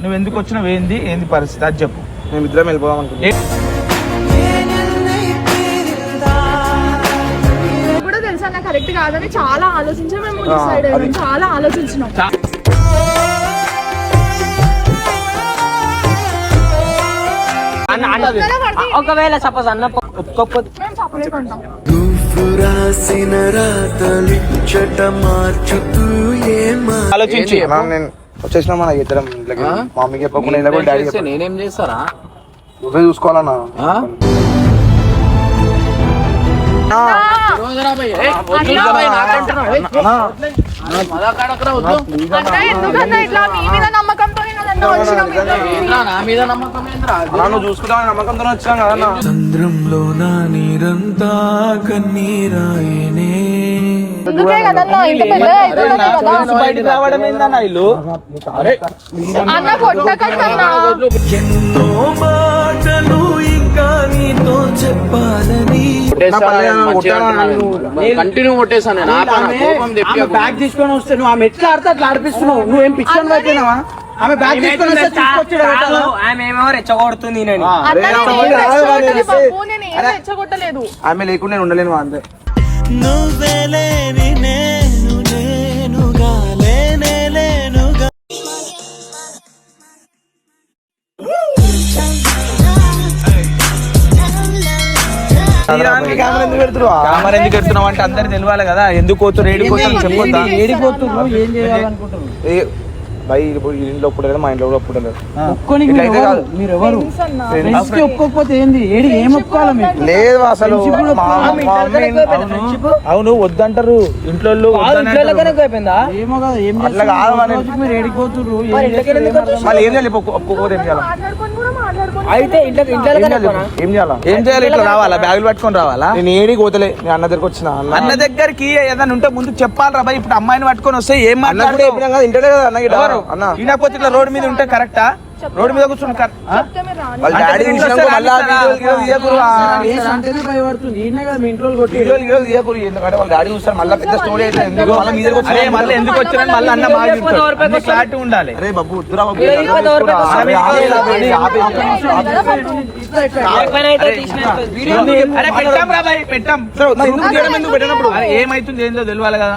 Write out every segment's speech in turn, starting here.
నువ్వు ఎందుకు వచ్చినావు ఏంది? ఏంది పరిస్థితి? అది చెప్పు. మేము ఇద్దరం వెళ్ళిపోదాం అనుకుంటున్నాం. కూడా తెలుసా? నాకు కరెక్ట్ కాదని చాలా ఆలోచించాం. మేము ఆ, డిసైడ్ అది. అయ్యాం చాలా ఆలోచించినాం. అన్న అన్న ఒకవేళ సపోజ్ అన్న ఒప్పుకోకపోతే మేము ఆలోచించి. అన్నా, నేను వచ్చేసిన మన ఇద్దరం ఇంట్లోకి మా మమ్మీకి చెప్పకుండా ఇలా కూడా డాడీ చేస్తే నేనేం చేస్తారా నువ్వే చూసుకోవాలన్నా ఆ? అన్నా, రోజురా భయ్, ఏయ్, వద్దురా భయ్, నాకంటున్నావు, ఏయ్. అన్నా, నా మదాకాడకురా, వద్దు. అన్నా ఎందుకన్నా ఇట్లా మీ మీద నమ్మకంతో అన్నా వచ్చినాం ఇంట్లోకి. ఏంట్రా, నా మీద నమ్మకం నువ్వు నమ్మకంతో కదా. చంద్రంలో నా నీరంతా కన్నీరాయనే ఎన్నో మాటలు ఇంకా నీతో చెప్పాలని. కంటిన్యూ కొట్టేసాను బ్యాగ్ తీసుకొని వస్తే నువ్వు ఆమె ఎట్లా ఆడితే అట్లా ఆడిపిస్తున్నావు. నువ్వేం పిచ్చని అయిపోయినావా ఆమె బ్యాగ్ తీసుకొని వస్తే తీసుకొచ్చి ఆమె ఏమో రెచ్చగొడుతుంది నేను. అన్న అరే, నేను అమ్మ, ఏం రాదు, రెచ్చగొట్టలేదు రాదు, బాబు, నేను ఏం రెచ్చగొట్టలేదు. ఆమె లేకుండా నేను ఉండలేను అంతే. కెమెరా ఎందుకు పెడుతున్నావా? కెమెరా ఎందుకు అంటే అందరికి తెలియాలి కదా. ఎందుకు పోతురు ఏడికి పోతురు చెప్పొద్దా? ఏడిపోతున్నారు ఏం చేయాలనుకుంటున్నారు ఏ, భయ్ ఇంట్లో ఒప్పుడలేదు మా ఇంట్లో కూడా కాదు. మీరు ఎవరు? ఫ్రెండ్స్కి ఒప్పుకోకపోతే ఏంది? ఏడి ఏం ఒప్పుకోవాలి మీకు? లేదు అసలు. మా. మా మమ్మీ అవును. వద్దంటారు. ఇంట్లో ఏమో కదా ఏం అట్లా కాదు మరి. రోజుకి మీరు ఏడిపోతున్నారు ఏం మళ్ళీ చేయాలి? ఒప్పుకోకపోతే ఏం అయితే ఇంట్లో ఇంట్లో ఏం చేయాలి? ఏం చేయాలా? ఏం చేయాలి? ఇట్లా రావాలా బ్యాగులు పట్టుకొని రావాలా? నేను ఏడికి పోతలే. నేను అన్న దగ్గరకు వచ్చిన అన్న. దగ్గరికి ఏదైనా ఉంటే ముందు చెప్పాలి రా ఇప్పుడు అమ్మాయిని పట్టుకొని వస్తే ఏం అన్న కూడా మాట్లాడతావు చెప్పినా కదా ఇంటనే కదా అన్న అన్న. ఈయనపోతే ఇట్లా రోడ్డు మీద ఉంటే కరెక్టా? రోడ్డు మీద కూర్చుని మళ్ళా పెద్ద స్టోరీ అయితే ఎందుకు? మళ్ళీ ఎందుకు వచ్చినా మళ్ళీ అన్న క్లారిటీ ఉండాలి. అరే బాబు పెట్టాం ఏమైతుంది ఏందో తెలియాలి కదా.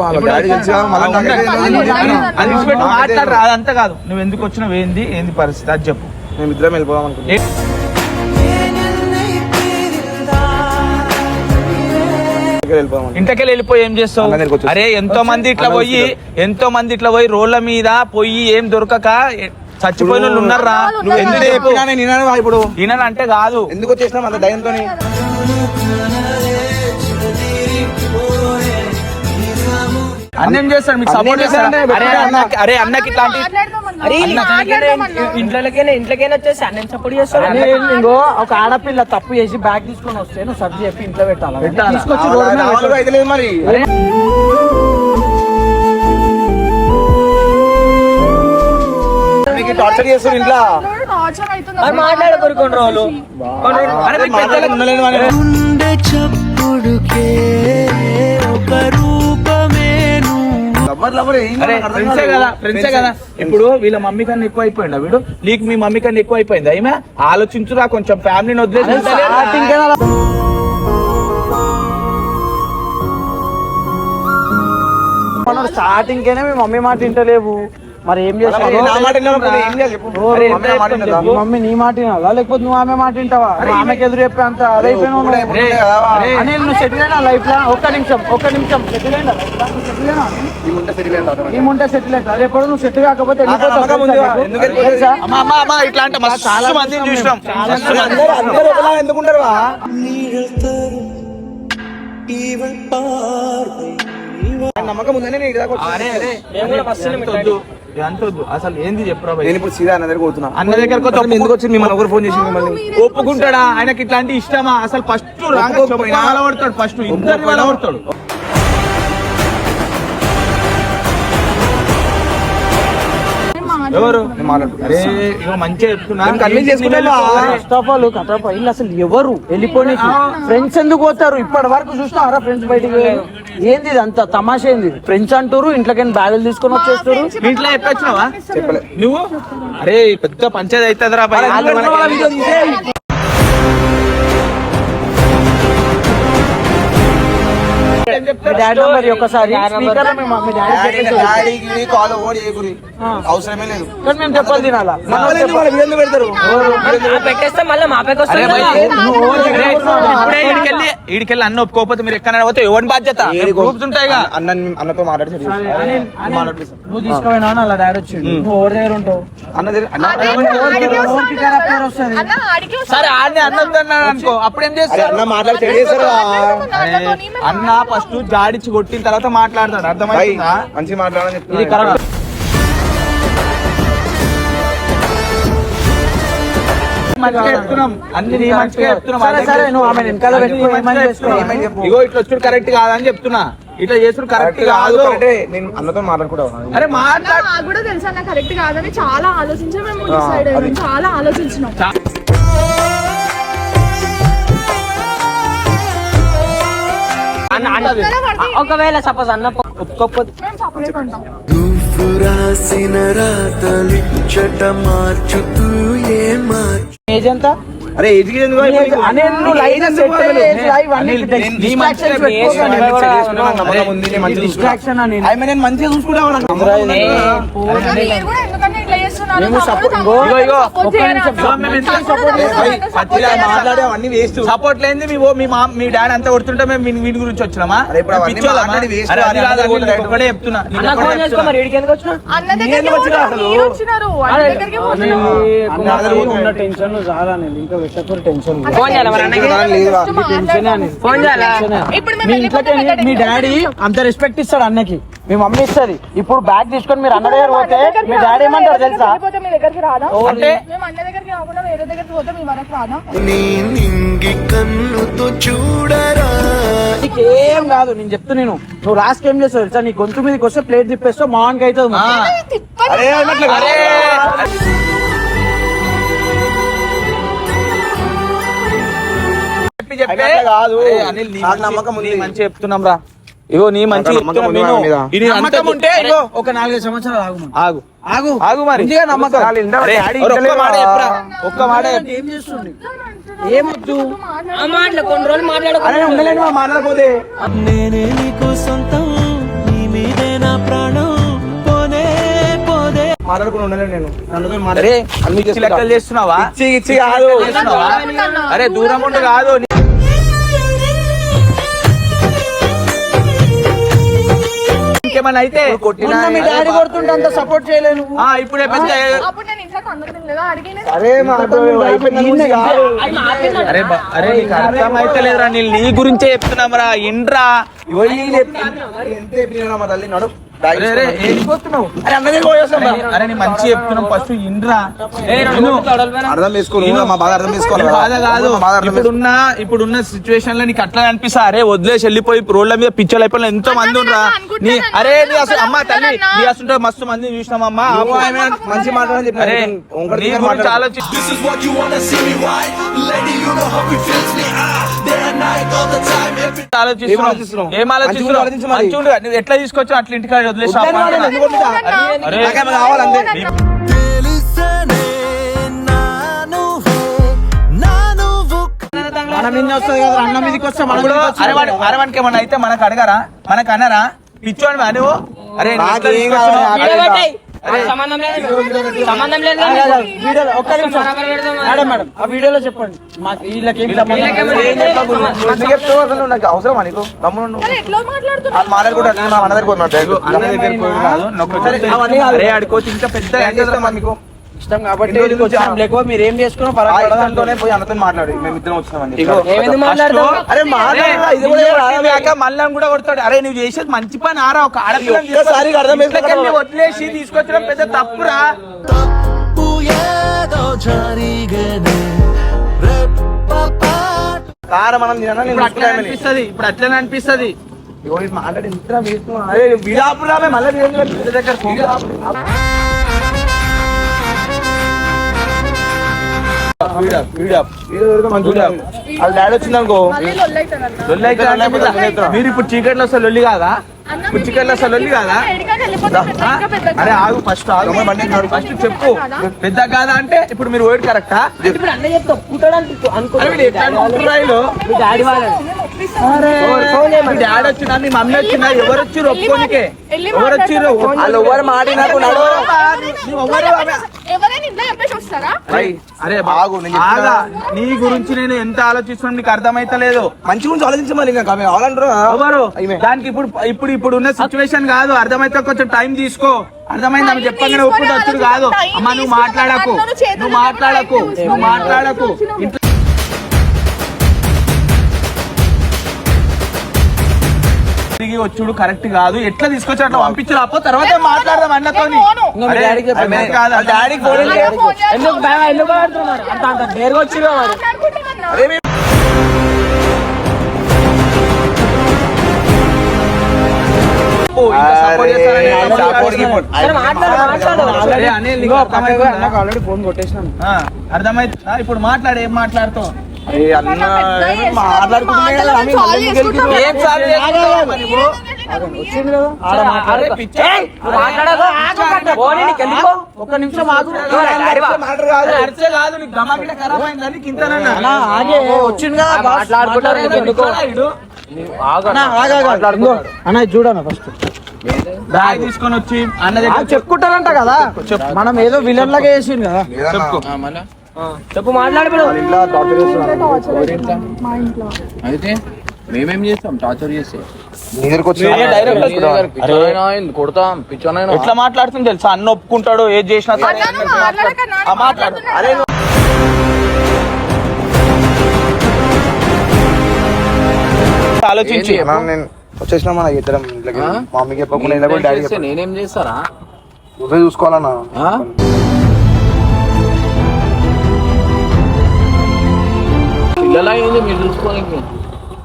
వాళ్ళ డాడీ మళ్ళీ? అది విడిచిపెట్టి నాకైతే మాట్లాడరా అదంతా కాదు. నువ్వు ఎందుకు వచ్చినావు ఏంది ఏంది పరిస్థితి? అది చెప్పు. మేము ఇద్దరం వెళ్ళిపోదాం అనుకుంటున్నాం. ఇంటకెళ్ళి వెళ్ళిపోయి ఏం చేస్తావు. అరే ఎంతో మంది ఇట్లా పోయి. ఎంతో మంది ఇట్లా పోయి రోడ్ల మీద పోయి ఏం దొరకక చచ్చిపోయిన వాళ్ళు ఉన్నారా? ఇప్పుడు నువ్వు ఎందుకు చెప్పినా నేను ఇప్పుడు. ఈయన అంటే కాదు. ఎందుకు వచ్చేసినాం అంత ధైర్యంతో అన్న ఏం చేస్తాడు మీకు అన్న సపోర్ట్ చేస్తాడు అరే అన్న అన్నకి ఇట్లాంటి. ఇంట్లోకైనా ఇంట్లోకైనా వచ్చేసి నేను సపోర్ట్ చేస్తాను ఇంకో ఒక ఆడపిల్ల తప్పు చేసి బ్యాగ్ తీసుకొని వస్తే నువ్వు సర్ది చెప్పి ఇంట్లో పెట్టాలి? తీసుకొచ్చి రోడ్డు మరి. మీకు టార్చర్ చేస్తారు ఇంట్లో. మాట్లాడు రోజులు. కొన్ని ఫ్రెండ్సే కాదు. కదా ఫ్రెండ్సే కదా. ఇప్పుడు వీళ్ళ మమ్మీ కన్నా ఎక్కువ అయిపోయిందా వీడు? నీకు మీ మమ్మీ కన్నా ఎక్కువ అయిపోయింది అయినా ఆలోచించురా కొంచెం ఫ్యామిలీని వదిలేసి మనోడు స్టార్టింగ్ కైనా మీ మమ్మీ మాట వింటలేవు. మరి ఏం చేస్తావు మమ్మీ నా మాట వినాలా? లేకపోతే నువ్వు ఆమె మాట వింటావా? ఆమెకి ఎదురు చెప్పే అంత అదైపోయినావు. అనిల్ నువ్వు సెటిల్ అయినా లైఫ్లో? ఒక్క నిమిషం ఒక్క నిమిషం. సెటిల్ అయినా. ఏముంటే సెటిల్ అవుతా రేపు నువ్వు సెటిల్ కాకపోతే చూసినాం. ఎందుకుంటారు అసలు ఏంది చెప్పరా సీదా అన్న దగ్గర అన్న దగ్గర ఎందుకు వచ్చి మిమ్మల్ని ఒకరు ఫోన్ చేసి మిమ్మల్ని? ఒప్పుకుంటాడా? ఆయనకి ఇట్లాంటి ఇష్టమా? అసలు ఫస్ట్ రాంగ్ ఫస్ట్ ఇద్దరు ఎవరు? మంచిగా? ఫస్ట్ ఆఫ్ ఆల్ అసలు ఎవరు? వెళ్ళిపోయి ఫ్రెండ్స్ ఎందుకు పోతారు? ఇప్పటి వరకు చూసినారా ఫ్రెండ్స్ బయటికి? ఏంది ఇది అంత తమాషా ఏంది? ఫ్రెండ్స్ అంటారు ఇంట్లోకి బ్యాగులు తీసుకొని వచ్చేస్తారు ఇంట్లో చెప్పొచ్చినావా? చెప్పలే నువ్వు? అరే పెద్ద పంచాయతీ అవుతుంది డాడీ నంబర్ ఒకసారి. స్పీకర్ అవసరమే లేదు. మేము చెప్పాలి తినాలా? పెడతారు. పెట్టేస్తే మళ్ళీ మా పైకి వస్తుంది ఈడికెళ్ళి అన్న ఒప్పుకోకపోతే మీరు ఎక్కడ పోతే ఎవరి బాధ్యత? గ్రూప్స్ ఉంటాయిగా. అన్న అన్నతో మాట్లాడి నువ్వు అలా డాడీ వచ్చిండు. నువ్వు ఎవరి దగ్గర ఉంటావు? అన్న దగ్గర- సరే ఆడిని అన్నం అనుకో. అప్పుడేం అరే చేస్తారు? అన్న మాట్లాడి చెడు చేస్తారు అన్న ఫస్ట్ జాడిచ్చి కొట్టిన తర్వాత మాట్లాడతాడు. అర్థమైందా మంచిగా మాట్లాడని చెప్తున్నా. ఇది కరెక్ట్. ఇగో ఇట్లా వచ్చుడు కరెక్ట్ కాదని చెప్తున్నా. ఇట్లా చేసుడు కరెక్ట్ కాదు కరెక్టే. నేను అన్నతో మాట్లాడుకుంటా. అరే మాట్లాడు నాకు కూడా తెలుసు కరెక్ట్ కాదని చాలా ఆలోచించి మేము చాలా ఆలోచించినాం. ఒకవేళ సపోజ్ అన్న ఒప్పుకోకపోతే రాసిన రాతలిచ్చట మార్చుతూ ఏ మార్చు ఏజ్ ఎంత? అరే అనిల్, నేను- మంచిగా వేస్ట్ సపోర్ట్ లేని మీ ఓ- మీ మా మీ డాడీ అంతా కొడుతుంటే మేము మీ- వీడి గురించి వచ్చినామా ఒకటే చెప్తున్నా. అన్న దగ్గరికి వచ్చినారు అన్న దగ్గరికి టెన్షన్ చాలా ఇంకా మీ డాడీ అంత రెస్పెక్ట్ ఇస్తాడు అన్నకి. మీ మమ్మీ ఇస్తుంది. ఇప్పుడు బ్యాగ్ తీసుకొని మీరు అన్న దగ్గర పోతే మీ డాడీ ఏమంటారు తెలుసా? వెళ్ళిపోతే మీ దగ్గరికి రాదా అంటే? మేము అన్న దగ్గరికి రాకుండా వేరే దగ్గరికి పోతే మీ వరకు రాదా నీ నింగి కన్నుతో చూడరా. నీకేం కాదు నేను చెప్తా నేను. నువ్వు లాస్ట్ ఏం చేస్తావు తెలుసా? నీ గొంతు మీదకి వస్తే ప్లేట్ తిప్పేస్తావు మావానికి అవుతుంది. చెప్పి చెప్పి. అట్లా కాదు. అనిల్, నీ నాకు నమ్మకం ఉంది. నీ మంచి చెప్తున్నాం రా. ఇగో నీ మంచి నాకు నమ్మకం ఉంది చెప్తున్నాం వాడి మీద. విను. ఇది నమ్మకం ఉంటే ఇగో ఒక నాలుగైదు సంవత్సరాలు ఆగు ఆగు. ఆగు. ఆగు మరి. నమ్మకం. చాలు, ఇందా అరే, డాడీ ఒక్క ఇంటలేదా? మాట చెప్పురా. ఒక్క మాట చెప్పు. ఏం చేస్తుండే? ఏమొద్దు? ఆ మాటలు కొన్ని రోజులు అరే ఉండలేను మా మాట్లాడకపోతే. నేనే నీకు సొంతం నీ మీదే నా ప్రాణం. పోనే పోదే. మాట్లాడుకుని ఉండలేను నేను. అరే మాట్లాడే. అన్ని లెక్కలు చేస్తున్నావా? ఇచ్చి ఇచ్చి కాదు. చేస్తున్నావా? అరే దూరం ఉండి కాదు. అయితే కొట్టినా మొన్న మీ డాడీ కొడుతుంటే అంత సపోర్ట్ చేయలేను ఆ, ఇప్పుడే పెద్ద అప్పుడు నేను ఇంట్లో అందరం లేదా అడిగిన అరే మా అరే బ- అరే నీకు అర్థం అయితే లేదురా నేను నీ గురించే చెప్తున్నాం రా ఇండ్రా. ఎంత చెప్పినా మా తల్లి నడు. మంచి చెప్తున్నాం ఫస్ట్ ఇండ్రా. అర్థం. మా బాధ అర్థం చేసుకోవాలి కాదు. ఇప్పుడున్న ఇప్పుడున్న సిచ్యువేషన్లో నీకు అట్లా అనిపిస్తా అరే వదిలేసి వెళ్ళిపోయి రోడ్ల మీద పిచ్చలు అయిపోయిన ఎంతో మంది ఉండరా? నీ అరే నీ అసలు అమ్మ తల్లి నీ అసలు మస్తు మంది చూసినామమ్మా మంచి మాట్లాడని ఏం ఎట్లా తీసుకొచ్చావు అట్లా ఇంటికి వదిలేసి మన మీద వస్తుంది కదా అన్న మీదకి వస్తే మన ఇప్పుడు మీదకి వస్తుంది అరవాడి అరవానికి ఏమన్నా అయితే మనకు అడగరా? మనకు అనరా? పిచ్చోని అనువు? అరే సంబంధం లేదు సంబంధం లేదు కాదు, కాదు, వీడియోలో ఒక్క నిమిషం బరాబర్ పెడదాం. మేడం మేడం ఆ వీడియోలో చెప్పండి మాకు వీళ్ళకేం సంబంధం వీళ్ళకేం లేదు. ఏం చెప్పకు. ఎందుకు చెప్తావు అసలు నాకు అవసరమా నీకు తమ్ముడు అరే, ఎట్లా మాట్లాడుతున్నారు మాట్లాడుకుంటా మా అన్న దగ్గర అవన్నీ ఇంకా పెద్ద మీకు ఇష్టం కాబట్టి లేకపోతే మీరు ఏం చేసుకున్నా పర్వాలేదు. పోయి అన్నతో మాట్లాడి. మేము ఇద్దరం వచ్చినామని మాట్లాడదాం? అరే కూడా మళ్ళీ కొడతాడు. అరే నువ్వు చేసేది మంచి పని ఆరా ఒక ఆడపిల్లని అర్థం వదిలేసి తీసుకొచ్చడం పెద్ద తప్పురా. తప్పు ఏదో జరిగనే రెప్పపాటు కారం మనం ఇప్పుడు అట్లా ముట్టుకోలేమని. అనిపిస్తది ఇప్పుడు అట్లనే అనిపిస్తది. మాట్లాడి ఇంత వీడాపురామే మళ్ళీ దగ్గర వాళ్ళ డాడీ వచ్చిందనుకో లొల్లి అయితే మీరు- ఇప్పుడు చీకట్లో వస్తే లొల్లి కాదా? ఇప్పుడు చీకట్లో వస్తే లొల్లి కాదా? అరే ఆగు ఫస్ట్ ఆగు. ఫస్ట్ చెప్పు. పెద్ద కాదా అంటే ఇప్పుడు మీరు ఓడి కరెక్టా? డాడీ వచ్చినా మీ మమ్మీ వచ్చినా ఎవరు వచ్చిర్రు ఒప్పుకోనికే? ఎవరు వచ్చిర్రు? వాళ్ళు ఎవరు నువ్వు ఎవరు? ఎవరైనా ఇంట్లో చెప్పేసి వస్తారా? అరే. ఆగా నీ గురించి నేను ఎంత ఆలోచిస్తున్నాను నీకు అర్థమైతలేదు. మంచి గురించి ఆలోచించమని ఇంకా ఆమె కావాలంటారు ఎవరు? దానికి ఇప్పుడు ఇప్పుడు ఇప్పుడు ఉన్న సిచ్యువేషన్ కాదు. అర్థమైతే కొంచెం టైం తీసుకో. అర్థమైంది ఆమె చెప్పగానే ఒప్పుడు వచ్చుడు కాదు. అమ్మ నువ్వు మాట్లాడకు. నువ్వు మాట్లాడకు. నువ్వు మాట్లాడకు. ఇంట్లో తిరిగి వచ్చుడు కరెక్ట్ కాదు. ఎట్లా తీసుకొచ్చి అట్లా పంపించు రాపో తర్వాత మాట్లాడదాం అన్నతోని ఇంకా మీ డాడీకి చెప్పు. అరే, కాదు డాడీకి ఫోన్ అన్న ఫోన్ చేసి ఎందుకు? బాగా ఎందుకు ఆడుతున్నారు అంత అంత నేరుగా వచ్చిరా వాడు. మాట్లాడుకుంటామన్నా. సపోర్ట్ చేస్తారని అరే, support గిపోర్ట్. సరే మాట్లాడు మాట్లాడు అరే, అనిల్, నీకు అర్థమైందా? నాకు ఆల్రెడీ ఫోన్ కొట్టేసినాను ఆ, అర్థమైందా ఇప్పుడు మాట్లాడు ఏం మాట్లాడుతావు? ఒక్క నిమిషం అన్నా, చూడన్న ఫస్ట్ బ్యాగ్ తీసుకొని వచ్చి అన్న చెప్పుకుంటారంట కదా. మనం ఏదో విలన్ లాగా చేసిండు కదా. లేదన్నా. చెప్పు మాట్లాడు ఇప్పుడు ఇంట్లో torture చేస్తున్నారు. మా ఇంట్లో. అయితే మేమేం చేస్తాం? టార్చర్ చేస్తే? కొడతాం పిచ్చోనైనా ఎట్లా మాట్లాడుతుంది తెలుసా? అన్న ఒప్పుకుంటాడు ఏది చేసినా మాట్లాడు. అరే ఆలోచించి. అన్నా, నేను వచ్చేసినా మన ఇద్దరం ఇంట్లోకి? మా మమ్మీకి చెప్పకుండా నేనేం చేస్తారా? నువ్వే చూసుకోవాలన్నా.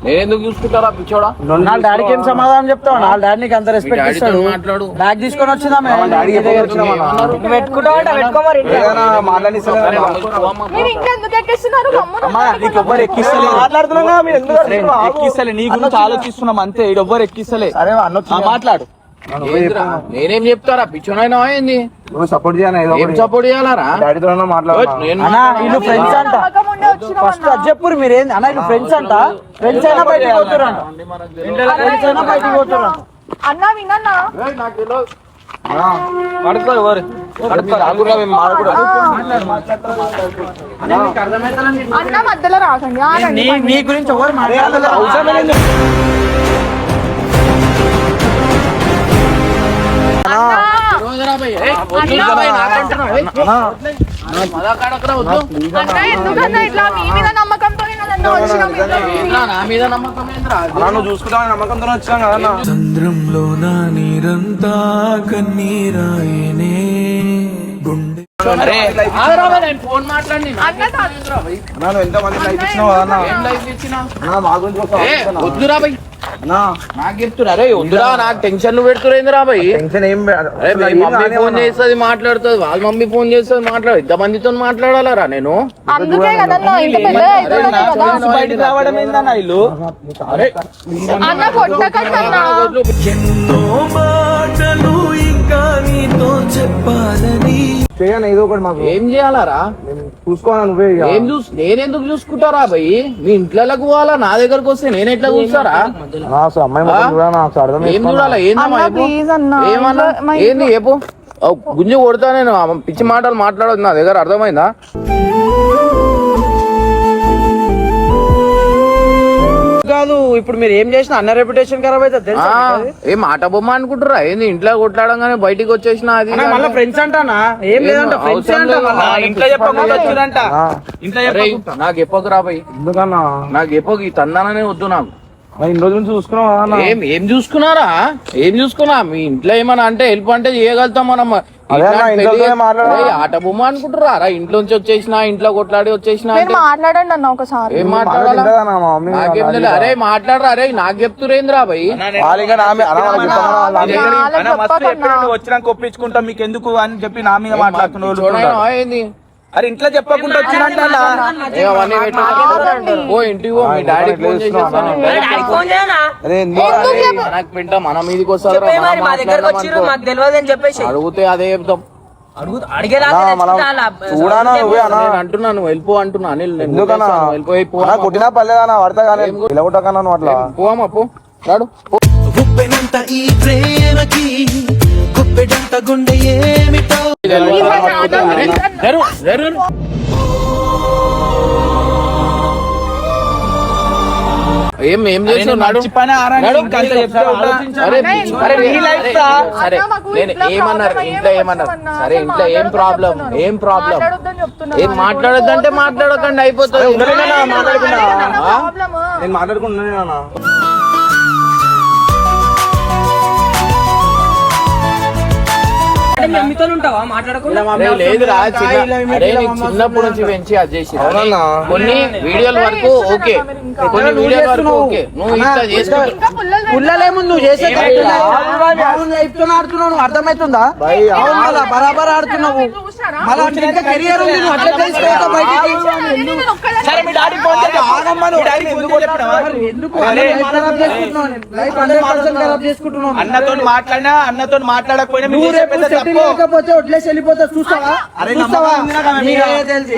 నేనెందుకు చూసుకుంటారా పిచ్చోడా? నా డాడీకి ఏం సమాధానం చెప్తావు? నా డాడీ నీకు అంత రెస్పెక్ట్ ఇస్తాడు. మాట్లాడు. బ్యాగ్ తీసుకొని వచ్చిందా ఎక్కిస్తలే. నీ గురించి ఆలోచిస్తున్నాం అంతే. ఈడు ఎవ్వరు ఎక్కిస్తలే. సరే అన్న ఆ, మాట్లాడు? నేనేం చెప్తారా? పిచ్చోనైనా ఏంది నువ్వు సపోర్ట్ చేయాలరా? డాడీతో వీళ్ళు ఫ్రెండ్స్ అంట. వచ్చినాం ఫస్ట్ అది చెప్పురు మీరు ఏంది అన్న వీళ్ళు ఫ్రెండ్స్ అంట. ఫ్రెండ్స్ అయినా బయటికి పోతారంట ఫ్రెండ్స్ అయినా బయటికి పోతారంట అన్న వినన్నా? పడుకో ఎవరు? అన్న మధ్యలో రాకండి. ఆగండి నీ నీ గురించి ఎవరు మాట్లాడలేదు. అవసరమే నమ్మకంతో కదా. చంద్రంలో నా నీరంతా కన్నీరాయనే గుండె ఫోన్ మాట్లాడి ఎంతో మంది లైఫ్ ఇచ్చినావు కదా అన్న. ఏం లైఫ్ ఇచ్చినా? అన్నా, మా గురించి. వద్దురా నాకు చెప్తున్నా. అరే వద్దురా నాకు టెన్షన్ పెడుతురేందిరా భయ్ టెన్షన్ ఏం అరే మీ మమ్మీ ఫోన్. చేస్తుంది మాట్లాడుతుంది. వాళ్ళ మమ్మీ ఫోన్ చేస్తుంది మాట్లాడు. ఇంత మందితో మాట్లాడాలరా నేను? అందుకే కదన్నా ఇంత పెద్ద అవుతుందనే కదా. నుంచి బయటికి రావడం ఏందన్న ఇల్లు? అన్న కొట్టకట్టన్నా ఎన్నో మాటలు ఇంకా నీతో చెప్పాలని చేయనా ఏదో ఒకటి మాకు. ఏం చేయాలరా? చూసుకోవాలా నువ్వే. ఏం చూస్ నేనెందుకు చూసుకుంటారా భయ్ మీ ఇంట్లోకి పోవాలా? నా దగ్గరకు వస్తే నేను ఎట్లా చూస్తారా? అసలు అమ్మాయి? చూడాలా నాకు అర్థం ఏం చూడాలా? ఏందమ్మా అన్న, చెప్పు? please అన్న. ఏమన్నా? ఇంట్లో- మా ఏంది చెప్పు? ఓ, గుంజి కొడతా నేను ఆ పిచ్చి మాటలు మాట్లాడదు నా దగ్గర అర్థమైందా? కాదు ఇప్పుడు మీరు ఏం చేసినా అన్న రెప్యుటేషన్ ఖరాబ్ అవుతుంది తెలుసా ఆ, మీకు అది? ఏ మాట బొమ్మ అనుకుంటారా ఏంది ఇంట్లో కొట్లాడంగానే బయటికి వచ్చేసిన అది అన్న, మళ్ళా ఫ్రెండ్స్ అంటానా? ఏం లేదంట ఫ్రెండ్స్ అవసరం అంట లేదు. మళ్ళా. ఆ, ఇంట్లో చెప్పకుండా వచ్చిందంట ఆ, ఇంట్లో అరే చెప్పకుండా నాకు చెప్పకు రా భయ్ ఎందుకన్నా? నాకు చెప్పకు ఈ తందాననే వద్దు నాకు. ఇన్ని రోజుల నుంచి చూసుకున్నావు? ఏం ఏం చూసుకున్నారా? ఏం చూసుకున్నా? మీ ఇంట్లో ఏమన్నా అంటే హెల్ప్ అంటే చేయగలుగుతాం మనం ఆట బొమ్మ అనుకుంటారా రా ఇంట్లో నుంచి వచ్చేసిన ఇంట్లో కొట్లాడి వచ్చేసిన మాట్లాడండి అన్న ఒకసారి. ఏం మాట్లాడి మాట్లాడాలా? అరే మాట్లాడరా? అరే నాకు చెప్తురేంద్రా భయ్ వచ్చినాక ఒప్పించుకుంటా మీకు ఎందుకు అని చెప్పి నా మీద ఏంది అరే ఇంట్లో చెప్పకుండా మన మీదకి అడిగితే అదే చెప్తాం. అడుగు అడిగేలాగా అన్నా, మనం తెచ్చుకుంటా అలా. చూడానా నువ్వే అన్నా? నేను అంటున్నా నువ్వు వెళ్ళిపో అంటున్నా. అనిల్ నేను ఎందుకన్నా? కొట్టేస్తాను, వెళ్ళిపోయి పో అన్నా, కొట్టినా పర్లేదన్నా పడతా కానీ నువ్వు అట్లా? పో. ఉప్పెనంత ఈ ప్రేమకి గుప్పెడంత గుండె ఏమిటో. ఏం ఏం నేను ఏమన్నారు? ఇంట్లో ఏం ఏమన్నారు? సరే ఇంట్లో ఏం ప్రాబ్లం. ఏం ప్రాబ్లం మాట్లాడొద్దని చెప్తున్నా. ఏం మాట్లాడొద్దంటే మాట్లాడకండి అయిపోతుంది. మాట్లాడుకున్నా. ఉంటావా? మాట్లాడకుండా? లేదురా చిన్నప్పటి నుంచి పెంచి అది చేసి. కొన్ని వీడియోల వరకు ఓకే. పుల్లలేముంది నువ్వు చేసే ఆడుతున్నావు నువ్వు. అర్థమవుతుందా? అవును మళ్ళా బరాబర్ ఆడుతున్నావు? మళ్ళా ఇంకా కెరియర్ ఉంది నువ్వు అట్లా బయటికి. అన్నతో మాట్లాడినా అన్నతో మాట్లాడకపోయినా నువ్వు రేపు సెటిల్. లేకపోతే వదిలేసి వెళ్ళిపోతా చూస్తావా? అరే చూస్తావా? తెలుసు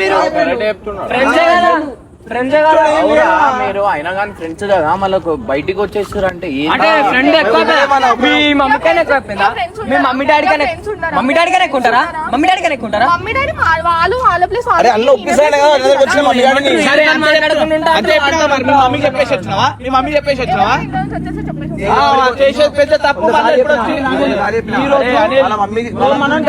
మీరు. ఫ్రెండ్సే కదా అవురా, మీరు అయినా కానీ ఫ్రెండ్స్ కదా? మళ్ళీ బయటికి వచ్చేస్తారు అంటే అంటే ఫ్రెండ్ ఎక్కువ అయిపోయిందా? మీ మమ్మీ కన్నా ఎక్కువ అయిపోయిందా? మీ మమ్మీ డాడీ కన్నా మమ్మీ డాడీ కన్నా ఎక్కువ ఉంటారా? మమ్మీ డాడీ కన్నా ఎక్కువ ఉంటారా? మమ్మీ డాడీ మా- వాళ్ళు వాళ్ళ ప్లేస్ అరే అన్న కదా అన్న దగ్గరికి వచ్చిన మమ్మీ. సరే అని ఉంటా అంతే చెప్పినా మరి మీ మమ్మీ చెప్పేసి వచ్చినావా? మీ మమ్మీ చెప్పేసి వచ్చినావా ఆ, వాళ్ళు చేసేది పెద్ద తప్పు మళ్ళీ ఇప్పుడు వచ్చి ఈ రోజు వాళ్ళ మమ్మీ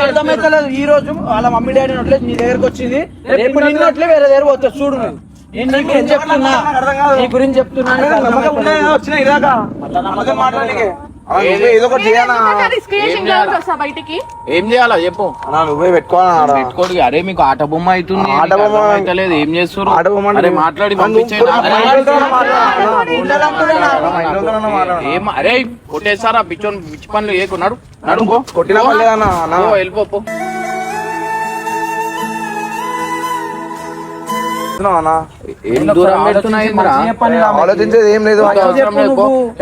అర్థమైతలేదు ఈ రోజు వాళ్ళ మమ్మీ డాడీ నట్లే నీ దగ్గరకు వచ్చింది. రేపు నిన్నట్లే వేరే దగ్గర పోతా చూడు నువ్వు. నేను నీ గురించి చెప్తున్నా నీ గురించి ఏదో ఒకటి బయటికి. ఏం చేయాలా? చెప్పు. అన్నా, నువ్వే. పెట్టుకోడు అరే మీకు ఆట బొమ్మ అవుతుంది. ఆట బొమ్మ అవుతలేదు ఏం చేస్తారు ఆట బొమ్మ అరే మాట్లాడి. ఏం అరే కొట్టేసారా పిచ్చోని పిచ్చి పనులు ఏకున్నాడు నడు పో. కొట్టినా పర్లేదన్నా అన్నా. పో, వెళ్ళిపో పో. చెప్తున్నావా అన్నా? ఏం దూరం? ఆలోచించేది ఏం లేదు.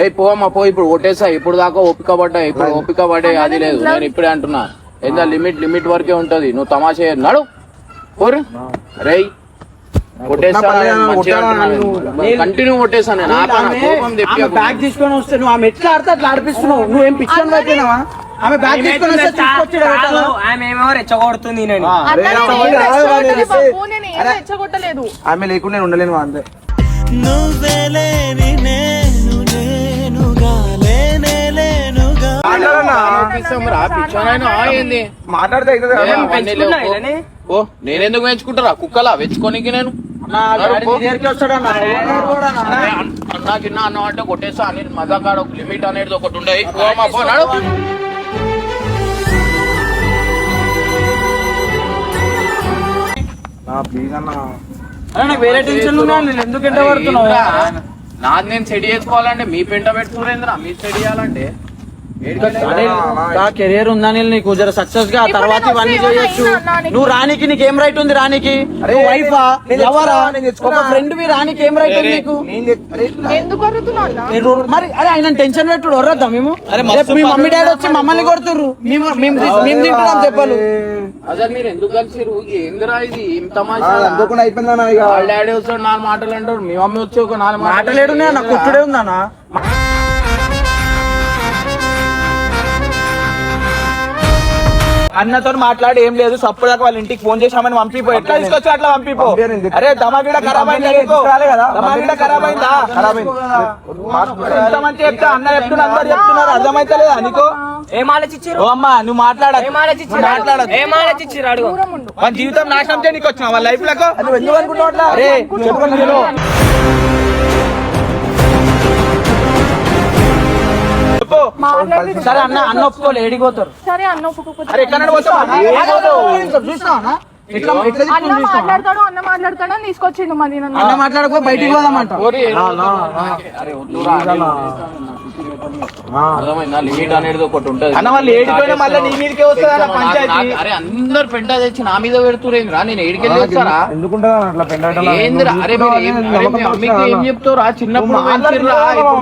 ఏయ్ పోమ్మా పో ఇప్పుడు కొట్టేసా. ఇప్పుడు దాకా ఓపిక పడ్డా ఇప్పుడు ఓపిక పడే అది లేదు. నేను ఇప్పుడే అంటున్నా. ఏందా లిమిట్ లిమిట్ వరకే ఉంటది. నువ్వు తమాషా. నడు. రేయ్. కొట్టేసా కంటిన్యూ కొట్టేసాను నేను బ్యాగ్ తీసుకొని వస్తే నువ్వు ఆమె ఎట్లా ఆడితే అట్లా ఆడిపిస్తున్నావు? నువ్వేం పిచ్చని అయిపోయినావా ఆమె బ్యాగ్ తీసుకొని వస్తే? ఆమె ఏమో రెచ్చగొడుతుంది నేను రెచ్చగొట్టలేదు చేస్తే- బాబు, నేను ఏం రెచ్చగొట్టలేదు ఆమె లేకుండా నేను ఉండలేను అంతే నువ్వే లేని నేను నేనుగా మాట్లాడితే? ఓ నేనెందుకు పెంచుకుంటారా కుక్కలా వెచ్చుకోనికి నేను అన్నా కింద అన్న అంటే కొట్టేస్తా అని మజాకాడ ఒక లిమిట్ అనేది ఒకటి ఉండే ప్లీజ్ అన్న. అరే, నాకు వేరే టెన్షన్ ఉన్నా నేను ఎందుకు ఎంట పడుతున్నావు? ఏంద్రా? నాది నేను సెట్ చేసుకోవాలంటే మీ పెంట పెట్టుకునేంద్రా మీ చేయాలంటే. ఉందని నీకు? జర సక్సెస్గా తర్వాత నేను ఇవన్నీ చేయొచ్చు? నువ్వు రానికి నీకు ఏం రైట్ ఉంది రానికి నువ్వు వైఫా ఎవరా. ఒక ఫ్రెండ్ వి రానికి ఏం రైట్ ఉంది నీకు? మీరు అరే ఆయన టెన్షన్ పెట్టుడు వరద్దా మేము? మీ మమ్మీ డాడీ వచ్చి మమ్మల్ని కొడుతుర్రు. మేము తింటున్నాం చెప్పాలి. అసలు మీరు ఎందుకు కలిసిరు ఏందిరా ఇది? ఏం ఆ, తమాషా అనుకోకుండా అయిపోయిందన్న ఇక? వాళ్ళ డాడీ వచ్చాడు నాలుగు మాటలు అంటారు మీ మమ్మీ వచ్చి ఒక నాలుగు మాటలేడు నా కొట్టుడే ఉందన్నా అన్నతో మాట్లాడి ఏం లేదు సప్పుడు దాకా వాళ్ళ ఇంటికి ఫోన్ చేసామని పంపిపో ఎట్లా తీసుకొచ్చా అట్లా పంపిపో? అరే దమాగిడ ఖరాబ్ అయిందా? దమాగిడ ఖరాబ్ అయిందా? ఖరాబ్ అయింది. చెప్తా అన్న చెప్తున్నా అందరు చెప్తున్నారు అర్థమైతలేదా నీకు? ఏం ఆలోచించారు ఓ అమ్మా నువ్వు మాట్లాడ ఏం ఆలోచించారు మాట్లాడదు ఏం ఆలోచించారు అడుగు. మన జీవితం నాశనం చేయడానికి వచ్చిన వాళ్ళ లైఫ్లకు? నువ్వు ఎందుకు అనుకుంటావు అట్లా? అరే చెప్పుకొని తిను. చెప్పు మాట్లాడి సరే అన్న అన్న ఒప్పుకోలే ఏడిపోతారు సరే అన్న ఒప్పుకోకపోతే అరే ఎక్కడ పోతావు అన్న? చూసినావా ఎట్లా ఎట్లా అన్న చెప్తుంది చూసినావా? మాట్లాడతాడు అన్న మాట్లాడతాడు అని తీసుకొచ్చిండు మరి నన్ను. అన్న మాట్లాడకపోతే బయటికి పోదామంట. అరే వద్దురా, అరే, అర్థమైందా? లిమిట్ అనేది ఒకటి ఉంటది. అన్న వాళ్ళు ఏడిపోయినా మళ్ళీ నీ మీదకే వస్తుంది అన్న నాకు- పంచాయతీ. నాకు- అరే అందరు పెంట తెచ్చి నా మీద పెడుతురేంద్రా? నేను ఏడికెళ్ళి అట్లా ఏందిరా? అరే ఏం- చిన్నప్పుడు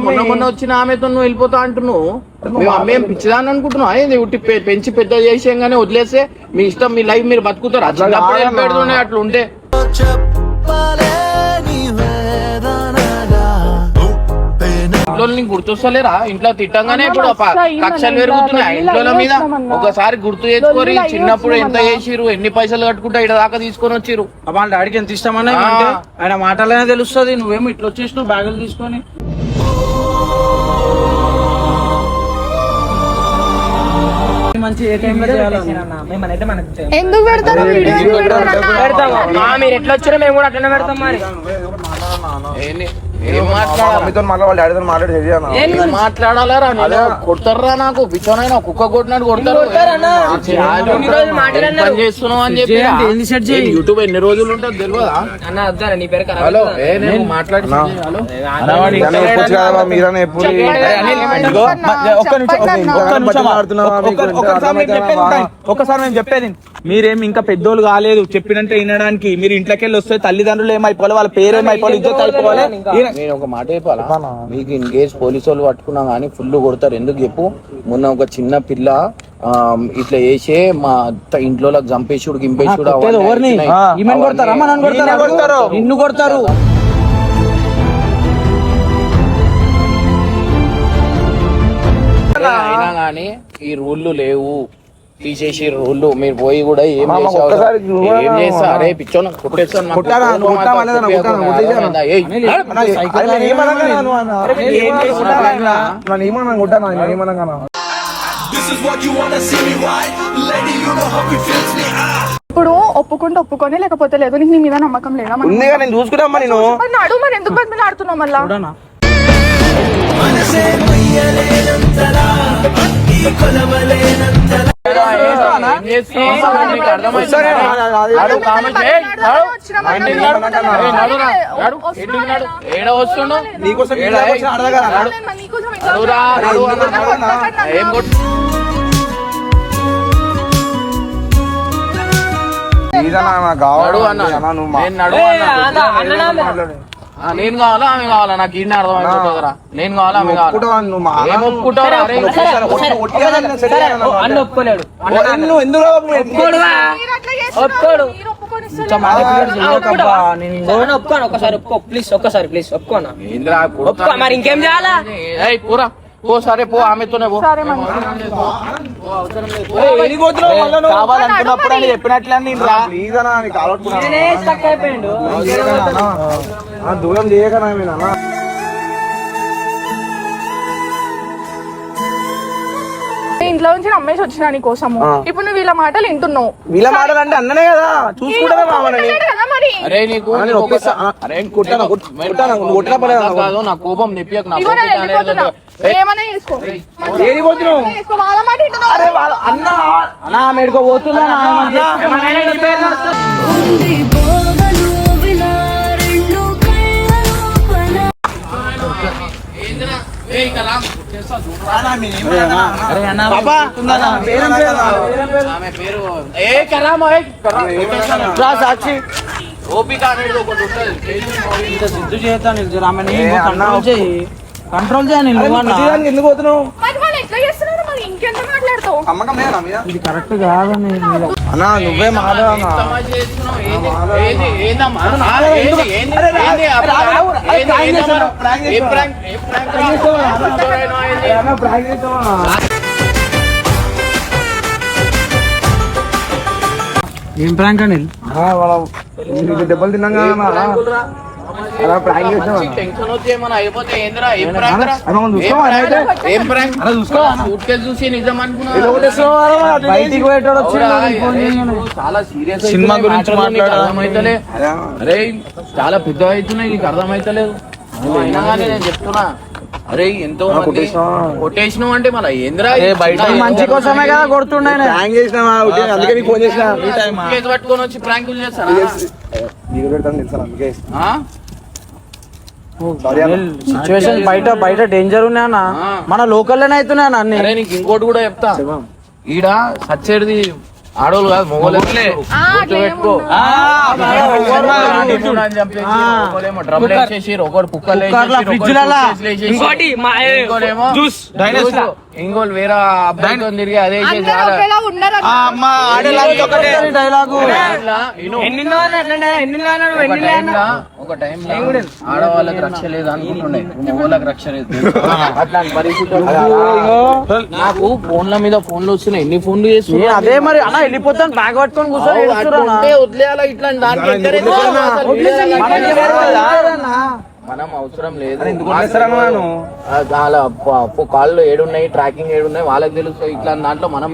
మొన్న మొన్న వచ్చిన ఆమెతో నువ్వు వెళ్ళిపోతా అంటున్నావు. మేము అమ్మ పిచ్చిదాన్ని అనుకుంటున్నావు? ఏంది? ఉట్టి పెంచి పెద్ద చేసేయంగానే వదిలేస్తే మీ ఇష్టం మీ లైఫ్ మీరు బతుకుతారు. పెడుతుండే అట్లా ఉంటే ఇంట్లో నీకు గుర్తొస్తలేరా? ఇంట్లో తిట్టంగానే ఇప్పుడు కక్షలు పెరుగుతున్నాయి. ఇంట్లో మీద ఒకసారి గుర్తు తెచ్చుకోరి చిన్నప్పుడు ఎంత చేసిరు ఎన్ని పైసలు కట్టుకుంటా ఇక్కడ దాకా తీసుకొని వచ్చిరు వాళ్ళ డాడీకి ఎంత ఇష్టమన్నా ఆయన మాటలనే తెలుస్తుంది. నువ్వేమో ఇట్లా వచ్చేసినావు బ్యాగులు తీసుకొని. మంచి ఏ ఎందుకు పెడతారు? వీడియో ఎందుకు పెడతారు? పెడతాము మా మీరు ఎట్లా వచ్చారో మేము కూడా అట్లనే పెడతాం మరి. మాట్లాడాలరా నేను కొడతారా నాకు పిచ్చోనైనా కుక్క కొట్టినట్టు కొడతారు పని చేస్తున్నావు అని చెప్పి చేయండి, ఏంది సెట్ చేయి? యూట్యూబ్ ఎన్ని రోజులు ఉంటుంది తెలియదా అన్న వద్దారా నీ పేరు ఖరాబ్ హలో నేను మాట్లాడి హలో చెప్పొచ్చు కదా మీరనే ఎప్పుడు ఇదిగో, మ- ఒక్క నిమిషం ఒక్క నిమిషం, ఒక్క నిమిషం ఆడుతున్నావా? మీకు ఒక్క- ఎంత ఒక్కసారి మేము చెప్పేది మీరేం ఇంకా పెద్దోళ్ళు కాలేదు చెప్పినంటే వినడానికి మీరు ఇంట్లోకి వెళ్ళి వస్తే తల్లిదండ్రులు ఏమైపోవాలి వాళ్ళ పేరు ఏమైపోవాలి ఇజ్జత్ అయిపోవాలి ఈయన- నేను ఒక మాట చెప్పాలా? మీకు ఇన్ కేస్ పోలీసు వాళ్ళు పట్టుకున్నా కానీ ఫుల్ కొడతారు. ఎందుకు చెప్పు? మొన్న ఒక చిన్న పిల్ల ఇట్లా వేసే మా ఇంట్లో చంపేసుడు గింపేసుడు. నిన్ను కొడతారు. అయినా కానీ ఈ రూళ్ళు లేవు. తీసేసి రూళ్ళు మీరు పోయి కూడా ఏం ఏం చేస్తా అరే పిచ్చోన? ఇప్పుడు ఒప్పుకుంటే ఒప్పుకొని లేకపోతే లేదు. నీకు నీ మీద నమ్మకం లేదా? నేను చూసుకుంటామ్మా నేను. నడు మరి ఎందుకు బతిమలు ఆడుతున్నావు మళ్ళా? మనసే కొలవలేనంతలా. ఏడ వస్తుండు? నీకోసం అన్న. ఏం కొట్టు? నాకు కావాలి నువ్వు? మాట్లాడు. ఆ, నేను కావాలా? ఆమె కావాలా? నాకు ఇన్ని అర్థమైపోతుందిరా నేను కావాలా? ఆమె కావాలా? ఒప్పుకోను ఒక్కసారి ఒప్పుకో. ప్లీజ్ ఒక్కసారి ప్లీజ్. ఒప్పుకోనా మరి ఇంకేం చేయాలా? ఏయ్, పోరా. పో సరే పో ఆమెతోనే పో. కావాలనుకున్నప్పుడు అని చెప్పినట్లే నేను రా అన్న ఇంట్లో నుంచి నమ్మేసి వచ్చిన నీ కోసము? ఇప్పుడు నువ్వు వీళ్ళ మాటలు వింటున్నావు. వీళ్ళ మాటలు అంటే అన్ననే కదా. చూసుకుంటానే మామని. ఒప్పుకోలేడు కదా మరి? అరే నీకు నేను నీకు ఒప్పిస్తా. ఒకసారి- అరే కొట్టాను, నేను- కొట్టు- నేను కొట్టాను, నువ్వు కొట్టినా పర్లేదు నాకు. కాదు నా కోపం నిప్పియకు నా ఇగో నేను కోపం అనేది వెళ్ళిపోతున్నా ఏయ్, ఏమన్నా చేసుకో ఏడిపోతున్నావు చేసుకో వాళ్ళ మాట వింటున్నావు. అరే వాళ్ళ అన్న అన్నా మెడుకో పోతుందా సాక్షి ఓపిక అనేది ఒకటి ఉంటుంది ఇంత సిద్ధు చేస్తాను ఆమె ఏ అన్న, కంట్రోల్ చేయి కంట్రోల్ చేయ నేను నువ్వు అన్నా. ప్రతిదానికి ఎందుకు పోతున్నావు మరి వాళ్ళు ఎట్లా చేస్తున్నారు మరి ఇంకెంత మాట్లాడతావు అమ్మకం లేదా మీద ఇది కరెక్ట్ కాదని అన్న నువ్వే మాట్లాడు అన్న తమాషా చేస్తున్నావు. ఏంది? ఏంది? ఏందమ్మా? ఆ, ఏంది? ఏంది? ఏంది? ఆ ప్రాంక్? ఏంది? ఏందమ్మా? ఏ ప్రాంక్? అనిల్ దెబ్బలు తిన్నాగా టెన్షన్ వచ్చి ఏమన్నా అయిపోతే ఏందిరా? ఏం ప్రాంక్ రా? అన్న, మనం ఏం చూసుకోవా ప్రాంక్? అయితే? ఏం ప్రాంక్? సూట్ కేసు చూసి నిజం అనుకున్నా బయటికి పోయేటోడు వచ్చిండు అవురా, నాకు ఫోన్ ఏ, చేయగానే. నువ్వు చాలా సీరియస్ సినిమా గురించి మాట్లాడాలి. అర్థమైతలే అరే చాలా పెద్ద అవుతున్నాయి నీకు అర్థమైతలేదు నువ్వు అయినా కానీ నేను చెప్తున్నా అరే ఎంతో మంది కొట్టేసినావా? కొట్టేసినావు అంటే మళ్ళీ ఏందిరా బయట మంచి కోసమే కదా కొడుతుండే ఆయన. ప్రాంక్ చేసినావా ఒకటి, అందుకే నీకు ఫోన్ చేసిన కేసు పట్టుకొని వచ్చి ప్రాంకులు పెడతాను తెలుసా అందుకే ఆ? సిచ్యువేషన్ బయట బయట డేంజర్ ఉన్నాయన్న. మన లోకల్లోనే అవుతున్నాయన్న అన్ని. అరే నీకు ఇంకోటి కూడా చెప్తా. ఈడ సచ్చేది ఆడోళ్ళు కాదు మొగోళ్ళే. వేసేసిర్రు, ఒకడు కుక్కలు ఫ్రిడ్జ్లలా. ఇంకోటి ఇంకోటి వేరే అబ్బాయితో తిరిగి అదే డైలాగు ఒక ఆడవాళ్ళకి రక్ష లేదు అనుకుంటుండే. మగవాళ్ళకి రక్ష లేదు. అట్లాంటి పరిస్థితులు నాకు ఫోన్ల మీద ఫోన్లు వస్తున్నాయి. ఎన్ని ఫోన్లు ఏ, చేస్తున్నా అదే మరి. అన్న వెళ్ళిపోతాను. బ్యాగ్ పట్టుకొని కూర్చొని. వదిలేయాలా? ఇట్లాంటి దానికి మనం అవసరం లేదు. చాలా కాళ్ళు ఏడున్నాయి ట్రాకింగ్ ఏడున్నాయి వాళ్ళకి తెలుస్తాయి ఇట్లా దాంట్లో మనం